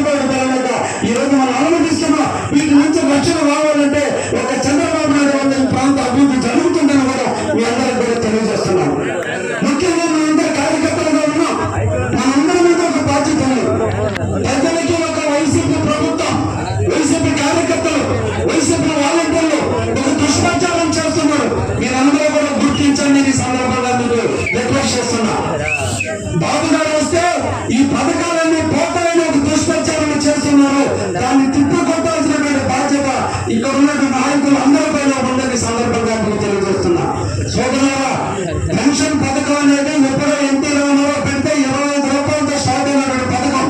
గిట్టుబాటు ధర లేక ఈ రోజు మనం అనుమతిస్తున్నాం వీటి నుంచి రక్షణ రావాలంటే అందరిపైన ఉండని సందర్భంగా మీకు తెలియజేస్తున్నా. సోదరులారా పెన్షన్ పథకం అనేది ఎప్పుడో ఎన్టీ రామారావు పెడితే ఇరవై ఐదు రూపాయలతో స్టార్ట్ అయినటువంటి పథకం.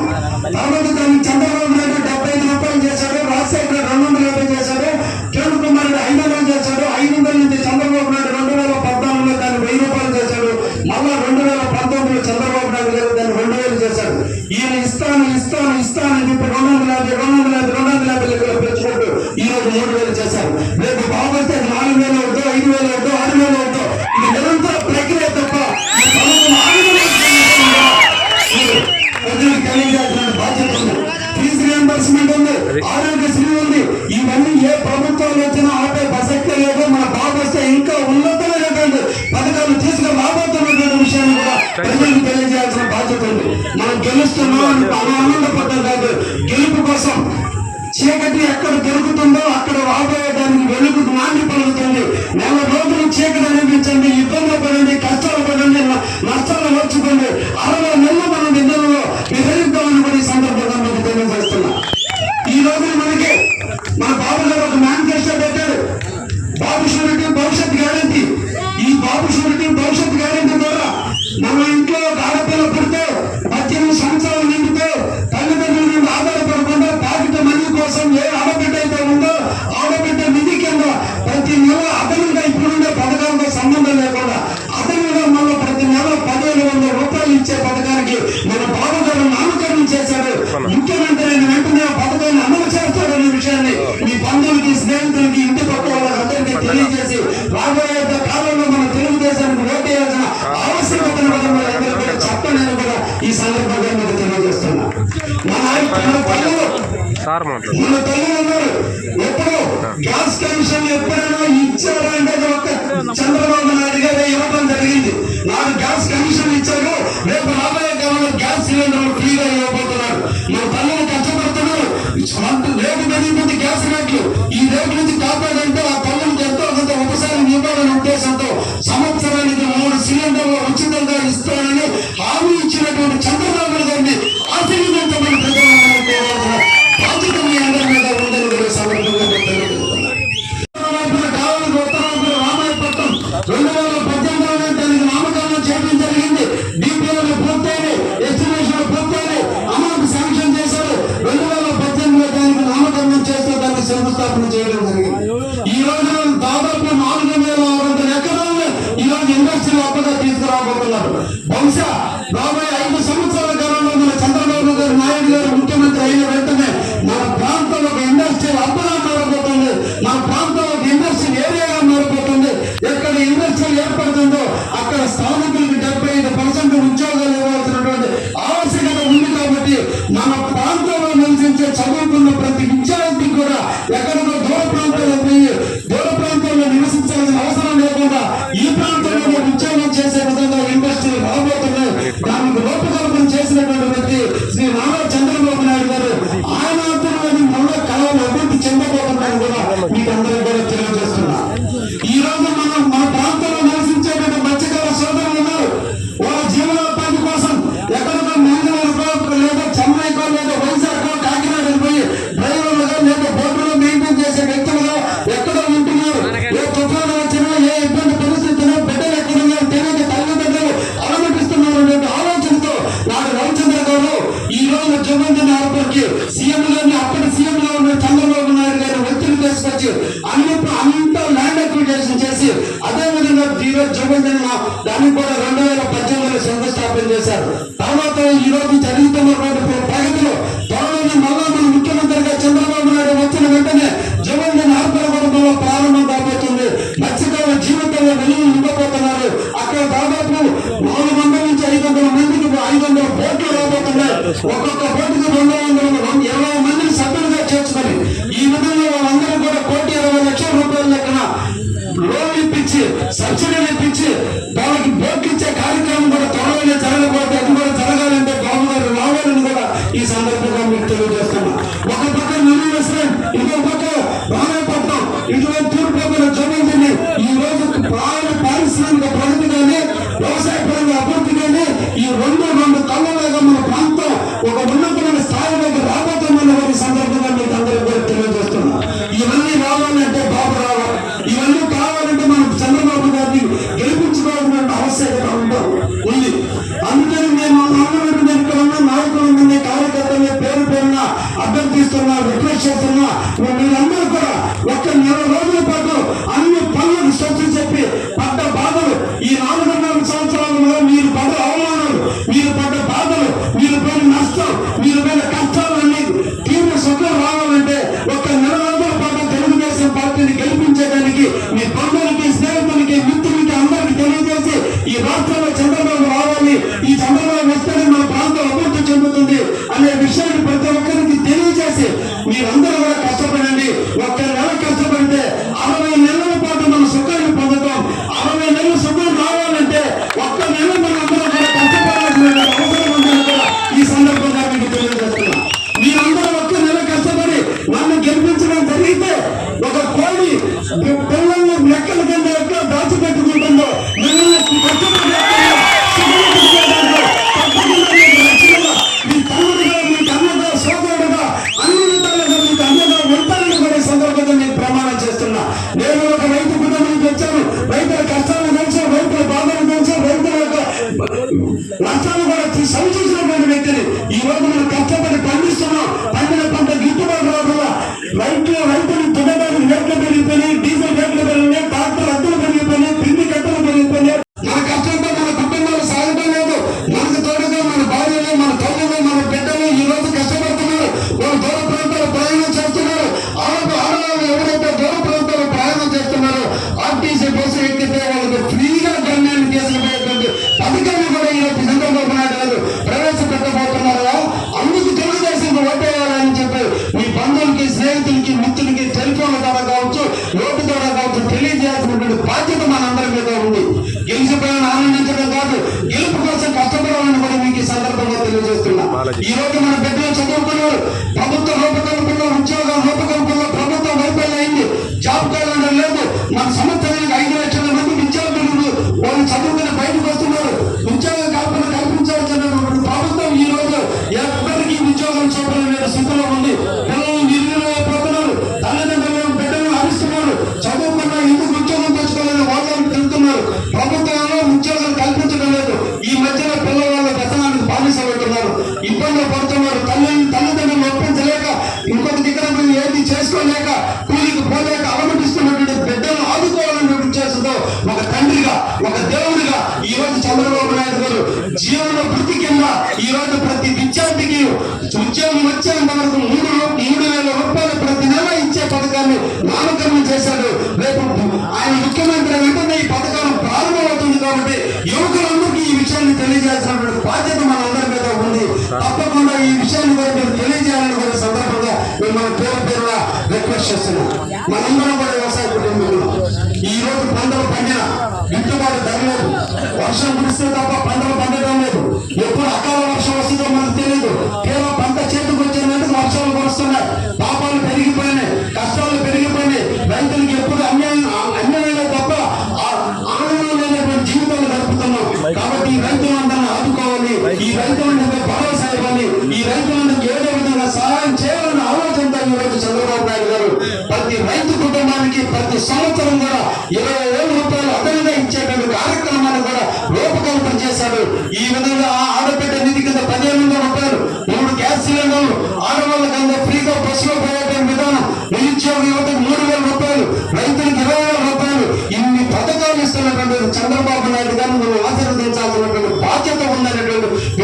తర్వాత దాన్ని చంద్రబాబు నాయుడు డెబ్బై ఐదు రూపాయలు చేశాడు రాజశేఖర రెండు వందల యాభై చేశాడు కిరణ్ కుమార్ రెడ్డి ఐదు వందలు చేశాడు ఐదు వందల నుంచి చంద్రబాబు నాయుడు రెండు వేల పద్నాలుగులో దాన్ని వెయ్యి రూపాయలు చేశాడు మళ్ళా రెండు వేల పంతొమ్మిదిలో చంద్రబాబు నాయుడు గారు దాన్ని రెండు వేలు చేశాడు. ఈయన ఇస్తాను ఇస్తాను ఇస్తాను అని చెప్పి రెండు వందల యాభై రెండు వందల యాభై రెండు వందల యాభై లెక్కలు పెంచుకుంటూ ఈ రోజు మూడు వేలు చేశారు. రేపు బాగుంటే నాలుగు వేలు అవుతుందో ఐదు వేలు అవుతుందో ఆరు వేలు అవుతుందో ఇది నిరంతర ప్రక్రియ తప్ప ఈ ప్రభుత్వం ప్రజలకు తెలియజేయాల్సిన బాధ్యత ఉంది. ఫీజు రియంబర్స్మెంట్ ఉంది ఆరోగ్యశ్రీ ఉంది. ఇవన్నీ ఏ ప్రభుత్వాలు వచ్చినా ఆపే ప్రసక్తే లేదు. మన బాబు వస్తే ఇంకా ఉన్నతమైనటువంటి పథకాలు తీసుకుని రాబోతున్నటువంటి విషయాన్ని కూడా చీకటి ఎక్కడ దొరుకుతుందో అక్కడ రాబోయేదానికి వెలుగు మాండి పలుకుతుంది. నెల రోజులు చీకటి అనిపించండి ఇబ్బంది పడండి కష్టాలు పడండి నష్టాలు వచ్చుకోండి అరవై నెలలు మనం నిధులలో విహరిద్దామని కూడా ఈ సందర్భంగా మీకు తెలియజేస్తున్నా. ఈ రోజు మనకి మన బాబు గారు ఒక మేనిఫెస్టో పెట్టాడు. బాబు బంధువులకి స్నేహితులకి ఇంటి పక్క వాళ్ళందరికీ తెలియజేసి రాబోయే కాలంలో మన తెలుగుదేశానికి ఓటు వేయాల్సిన ఆవశ్యకతను కూడా కూడా చెప్పలేని కూడా ఈ సందర్భంగా మీకు తెలియజేస్తున్నా. మన తల్లులు తల్లులు ఎప్పుడు గ్యాస్ కమిషన్ ఎప్పుడైనా ఇచ్చారా అంటే ఒక్క చంద్రబాబు నాయుడు గారు ఇవ్వడం జరిగింది. నాకు గ్యాస్ కమిషన్ ఇచ్చారు. రేపు రాబోయే కాలంలో గ్యాస్ సిలిండర్లు ఫ్రీగా ఇవ్వబోతున్నారు. మన తల్లులు రేటు పెరిగిపోతే గ్యాస్ రేట్లు. ఈ రేటు నుంచి కాపాడంటే ఆ పనులకు ఎంతో కొంత ఉపశమనం ఇవ్వాలనే ఉద్దేశంతో సంవత్సరానికి మూడు సిలిండర్లు ఉచితంగా ఇస్తానని హామీ ఇచ్చినటువంటి చంద్రబాబు శంకుస్థాపన చేయడం జరిగింది. ఈ రోజు దాదాపు నాలుగు వేల ఆరు వందల ఎకరాలను ఈరోజు ఇండస్ట్రీ అప్పగా తీసుకురాబోతున్నారు. బహుశా రాబోయే అదే విధంగా జీవ జగన్ దాన్ని కూడా రెండు వేల పద్దెనిమిదిలో శంకుస్థాపన చేశారు. తర్వాత ఈ రోజు జరుగుతున్నటువంటి ప్రగతిలో త్వరలోనే మళ్ళా మన ముఖ్యమంత్రిగా చంద్రబాబు నాయుడు వచ్చిన వెంటనే జగన్ వర్గంలో ప్రారంభం కాబోతుంది. మత్స్యకారుల జీవితంలో వెలుగు ఇవ్వబోతున్నారు అక్కడ దాదాపు నాలుగు వందల నుంచి ఐదు వందల మందికి ఐదు వందల బోట్లు రాబోతున్నాయి. ఒక్కొక్క Santo Deus. లంచాలు కూడా సంచరించినటువంటి వ్యక్తిని ఈ రోజు మనం కష్టపడి పండిస్తున్నాం. పండిన పంట గిట్టుబాటు రైతులు రైతులు దున్నడానికి రేట్లు పెరిగిపోయి డీజిల్ సంస్థ ఐదు లక్షల మంది విద్యార్థులు వాళ్ళు చదువు ఒక దేవుడిగా ఈ రోజు చంద్రబాబు నాయుడు గారు జీవన వృత్తి కింద ఈ రోజు ప్రతి విద్యార్థికి ఉద్యోగం వచ్చేంత వరకు మూడు మూడు వేల రూపాయలు ప్రతి నెల ఇచ్చే పథకాన్ని నామకరణం చేశాడు. రేపు ఆయన ముఖ్యమంత్రి వెంటనే ఈ పథకం ప్రారంభమవుతుంది కాబట్టి యువకులందరికీ ఈ విషయాన్ని తెలియజేయాల్సినటువంటి బాధ్యత మనందరి మీద ఉంది. తప్పకుండా ఈ విషయాన్ని కూడా మీరు తెలియజేయాలని సందర్భంగా మిమ్మల్ని పేరు పేరుగా రిక్వెస్ట్ చేస్తున్నాం. మనందరం కూడా వ్యవసాయ కుటుంబంలో. ఈ రోజు పంటలు పండిన గిట్టుబాటు ధర లేదు వర్షం కురిస్తే తప్ప పంటలు పండటం లేదు. ఎప్పుడు అకాల వర్షం వస్తుందో మనకు తెలియదు కేవలం పంట చేతికి వచ్చేందుకు వర్షాలు కురుస్తున్నాయి. పాపాలు పెరిగిపోయినాయి కష్టాలు పెరిగిపోయినాయి. రైతులకు ఎప్పుడు అన్యాయం అన్యాయమే తప్ప ఆనందం లేనటువంటి జీవితాలు గడుపుతున్నాం. కాబట్టి ఈ రైతులందరినీ ఆదుకోవాలి. ఈ రైతులందరికీ భరోసా ఇవ్వాలి. ఈ రైతులందరికీ ఏదో విధంగా సహాయం చేయాలన్న ఆలోచనతో ఈరోజు చంద్రబాబు నాయుడు గారు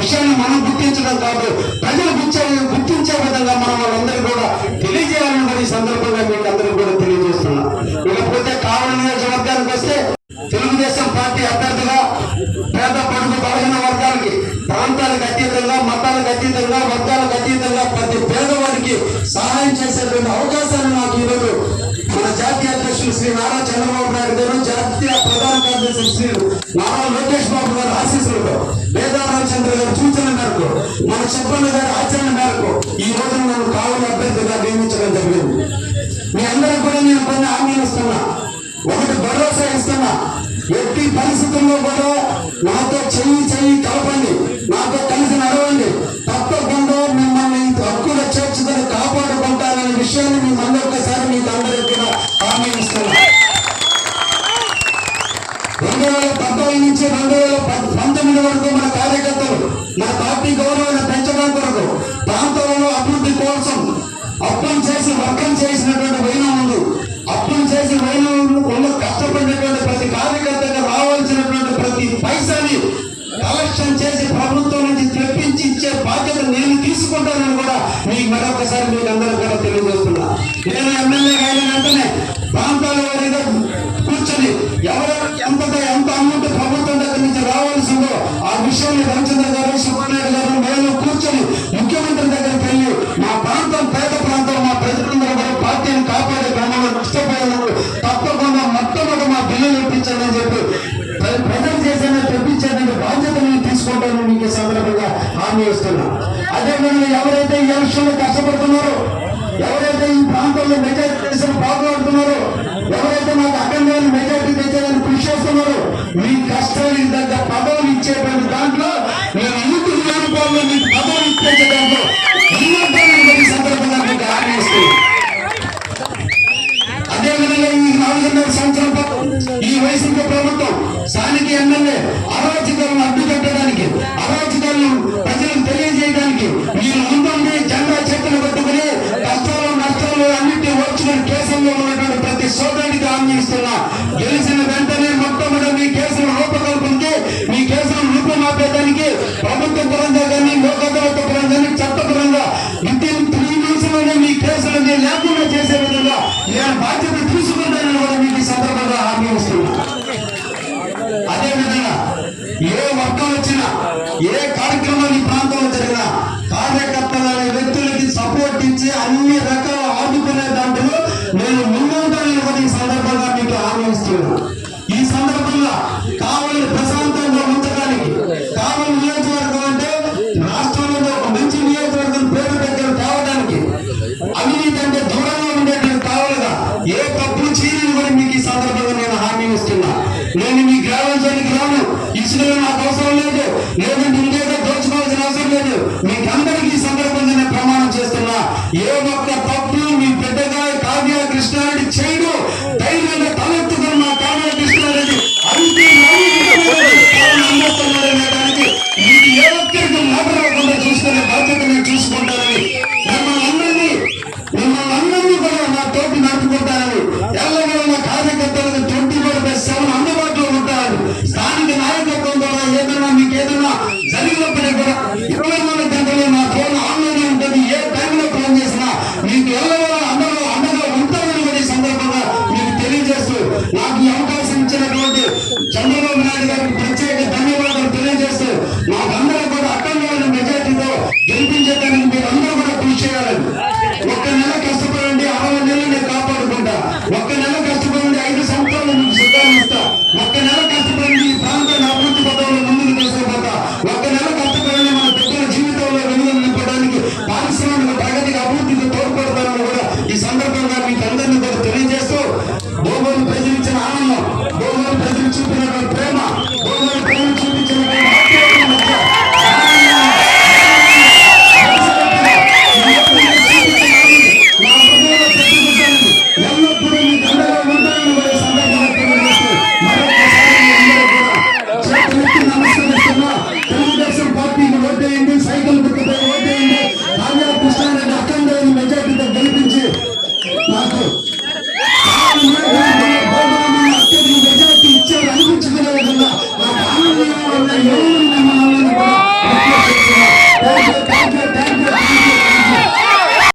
విషయాన్ని మనం గుర్తించడం కాదు ప్రజలు గుర్తించే విధంగా మనం వాళ్ళందరూ కూడా తెలియజేయాలని ఈ సందర్భంగా మీకు అందరూ కూడా తెలియజేస్తున్నా. ఇకపోతే కావాలని నియోజకవర్గానికి వస్తే తెలుగుదేశం పార్టీ అభ్యర్థిగా పేద పడుగు బలహీన వర్గాలకి ప్రాంతాలకు అతీతంగా మతాలకు అతీతంగా వర్గాలకు అతీతంగా ప్రతి పేదవారికి సహాయం చేసేటువంటి అవకాశాన్ని మాకు ఈరోజు మన జాతీయ అధ్యక్షులు శ్రీ నారాయణ మహేష్ గారు ఆశీస్సులతో వేదారామచంద్ర గారు సూచన మేరకు మన చెప్పన్న గారి ఆచరణ మేరకు ఈ రోజు నన్ను కావుల అభ్యర్థిగా నియమించడం జరిగింది. మీ అందరూ కూడా నేను కొన్ని హామీలు ఇస్తున్నా. ఒకటి భరోసా ఇస్తున్నా. ఎట్టి పరిస్థితుల్లో కూడా నాతో చెయ్యి చెయ్యి కలపండి. నాతో కలిసి నడవండి. తప్పకుండా మిమ్మల్ని హక్కుల చర్చ కాపాడుకుంటారనే విషయాన్ని మీ అందరికీ మీకు రెండు వేల పంతొమ్మిది నుంచి రెండు వేల పంతొమ్మిది వరకు మన కార్యకర్తలు మన పార్టీ గౌరవాన్ని పెంచడం కొరకు ప్రాంతంలో అభివృద్ధి కోసం అప్పులు చేసి వర్గం చేసినటువంటి వైనం ఉంది అప్పులు చేసి వైనంలో కష్టపడినటువంటి ప్రతి కార్యకర్తగా రావాల్సినటువంటి ప్రతి పైసాని కలెక్షన్ చేసి ప్రభుత్వం నుంచి తెప్పించి ఇచ్చే బాధ్యత నేను తీసుకుంటానని కూడా మీకు మరొకసారి మీకు అందరూ కూడా తెలియజేస్తున్నా. నేను ఎమ్మెల్యే అయిన వెంటనే ప్రాంతాల లేదు లేదంటే దోచుకోవాల్సిన అవసరం లేదు. మీకందరికీ సందర్భంగా ప్రమాణం చేస్తున్నా. ఏ ఒక్క